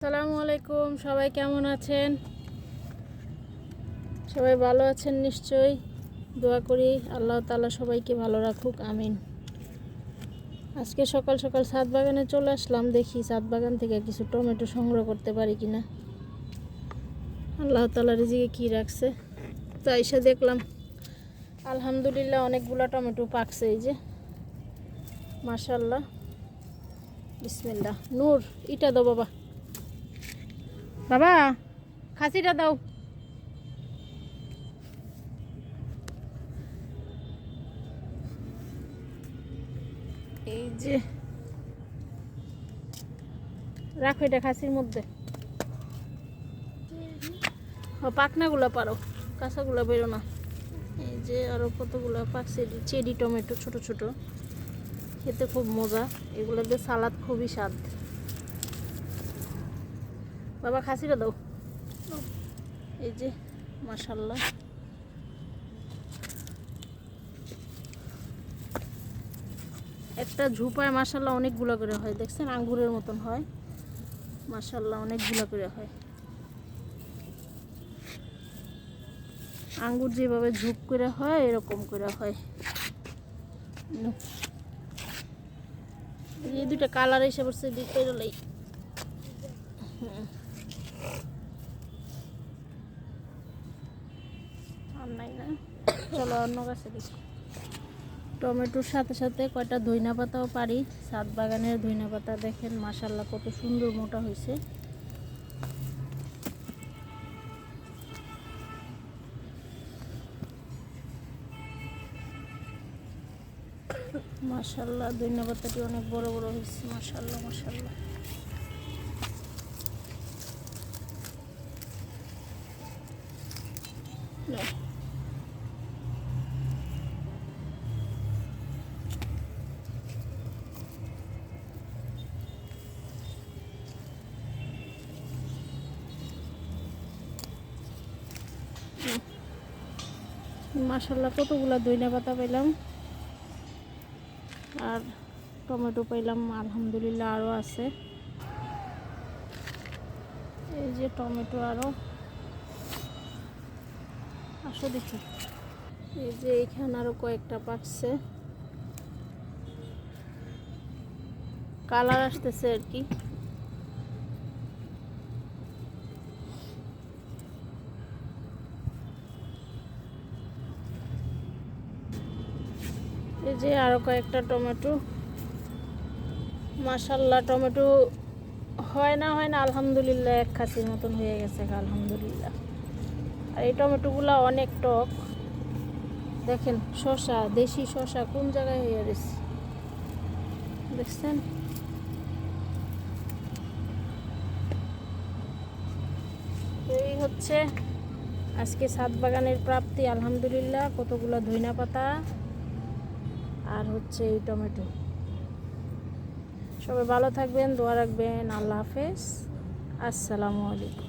আসসালামু আলাইকুম, সবাই কেমন আছেন? সবাই ভালো আছেন নিশ্চয়ই। দোয়া করি আল্লাহ তালা সবাইকে ভালো রাখুক, আমিন। আজকে সকাল সকাল সাত বাগানে চলে আসলাম, দেখি ছাদ বাগান থেকে কিছু টমেটো সংগ্রহ করতে পারি কিনা। আল্লাহ তাআলা রিজিকে কি রাখছে? তো এসে দেখলাম, আলহামদুলিল্লাহ অনেকগুলো টমেটো পাকছে এই যে। মাশাল্লাহ বিসমিল্লাহ। নূর, ইটা দো বাবা। বাবা, খাসিটা দাও। এই যে, রাখো এটা খাসির মধ্যে। ও পাকনাগুলো পারো, কাঁচাগুলো বেরো না। এই যে আরও কতগুলো পাকছে চেরি টমেটো ছোট ছোট। খেতে খুব মজা। এগুলো দিয়ে সালাদ খুবই স্বাদ। বাবা খাসিটা দাও। এই যে মাশাল্লাহ একটা ঝুপায় মাশাল্লাহ অনেকগুলো করে হয়, দেখছেন? আঙ্গুরের মতন হয়। মাশাল্লাহ অনেকগুলো করে হয়। আঙ্গুর যেভাবে ঝুপ করে হয়, এরকম করে হয়। এই দুটা কালার এসে পড়ছে দিতে গেলেই আর নাই না। চলো অন্য গাছে দেখি। টমেটোর সাথে সাথে কয়টা ধইনা পাতাও পারি। সাত বাগানের ধইনা পাতা দেখেন মাসাল্লাহ কত সুন্দর মোটা হয়েছে মাসাল্লাহ ধইনা পাতাটি অনেক বড় বড় হয়েছে মাসাল্লাহ মাসাল্লাহ নাও। মাসাল্লাহ কতগুলা দইনা পাতা পাইলাম। আর টমেটো পাইলাম, আলহামদুলিল্লাহ আরও আছে। এই যে টমেটো আরও আসো দেখি। এই যে এখানে আরও কয়েকটা পাকছে। কালার আসতেছে আর কি। এই যে আরও কয়েকটা টমেটো। মাসাল্লাহ টমেটো হয় না হয় না, আলহামদুলিল্লাহ এক খাসির মতন হয়ে গেছে আলহামদুলিল্লাহ। আর এই টমেটোগুলো অনেক টক। দেখেন শশা দেশি শশা কোন জায়গায় হয়ে গেছে? দেখছেন? এই হচ্ছে আজকে সাত বাগানের প্রাপ্তি, আলহামদুলিল্লাহ, কতগুলো ধইনা পাতা। আর হচ্ছে এই টমেটো। সবাই ভালো থাকবেন দোয়া রাখবেন আল্লাহ হাফেজ। আসসালামু আলাইকুম।